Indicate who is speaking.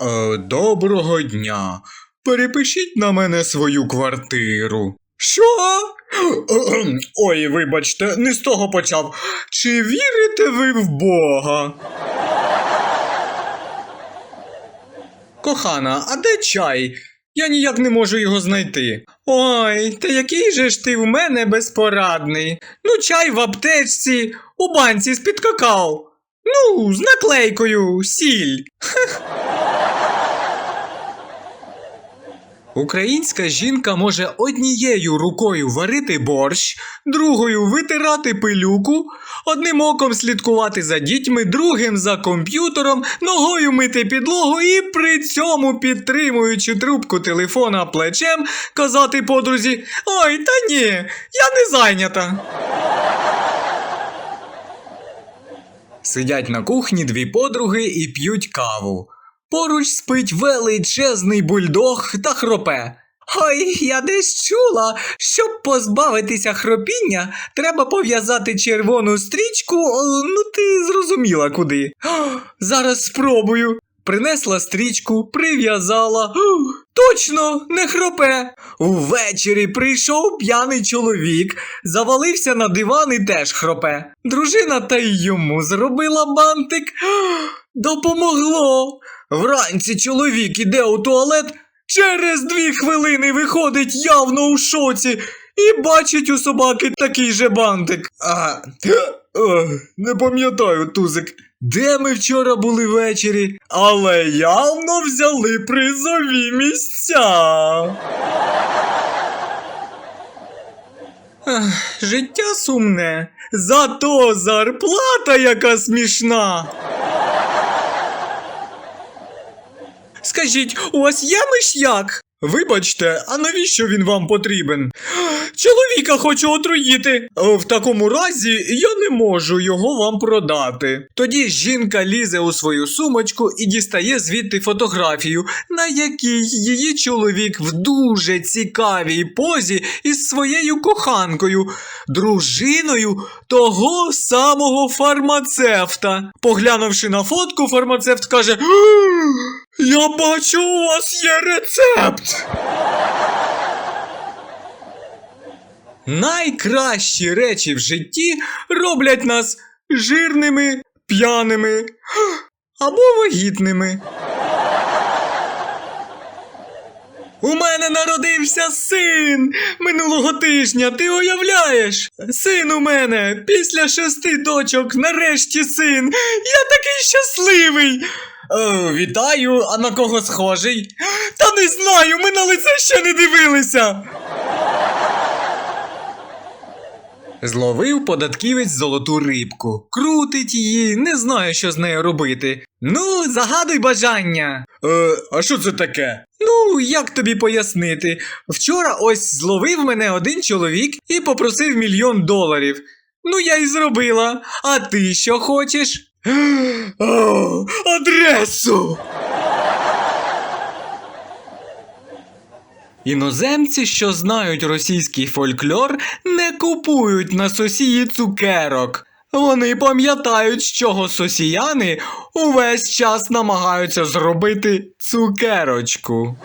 Speaker 1: Е, доброго дня. Перепишіть на мене свою квартиру. Що? Ой, вибачте, не з того почав. Чи вірите ви в Бога? Кохана, а де чай? Я ніяк не можу його знайти. Ой, та який же ж ти в мене безпорадний. Ну, чай в аптечці, у банці з-під какао. Ну, з наклейкою, сіль. Українська жінка може однією рукою варити борщ, другою витирати пилюку, одним оком слідкувати за дітьми, другим за комп'ютером, ногою мити підлогу і при цьому підтримуючи трубку телефона плечем, казати подрузі: Ой, та ні, я не зайнята. Сидять на кухні дві подруги і п'ють каву. Поруч спить величезний бульдог та хропе. Ой, я десь чула, щоб позбавитися хропіння, треба пов'язати червону стрічку, ну ти зрозуміла куди. Зараз спробую. Принесла стрічку, прив'язала. Точно, не хропе. Увечері прийшов п'яний чоловік, завалився на диван і теж хропе. Дружина та й йому зробила бантик. Допомогло. Вранці чоловік іде у туалет, через дві хвилини виходить явно у шоці і бачить у собаки такий же бантик. А, о, не пам'ятаю, Тузик, де ми вчора були ввечері, але явно взяли призові місця. Ех, Життя сумне, зато зарплата яка смішна. Скажіть, у вас є миш'як? Вибачте, а навіщо він вам потрібен? Чоловіка хочу отруїти. В такому разі я не можу його вам продати. Тоді жінка лізе у свою сумочку і дістає звідти фотографію, на якій її чоловік в дуже цікавій позі із своєю коханкою, дружиною того самого фармацевта. Поглянувши на фотку, фармацевт каже: Я бачу, у вас є рецепт. Найкращі речі в житті роблять нас жирними, п'яними або вагітними. У мене народився син минулого тижня, ти уявляєш? Син у мене після шести дочок, нарешті син. Я такий щасливий. О, вітаю, а на кого схожий? Та не знаю, ми на лице ще не дивилися. Зловив податківець золоту рибку, крутить її, не знає, що з нею робити. Ну, загадуй бажання. Е, а що це таке? Ну, як тобі пояснити? Вчора ось зловив мене один чоловік і попросив мільйон доларів. Ну, я й зробила. А ти що хочеш? О, адресу. Іноземці, що знають російський фольклор, не купують на сосії цукерок. Вони пам'ятають, з чого сосіяни увесь час намагаються зробити цукерочку.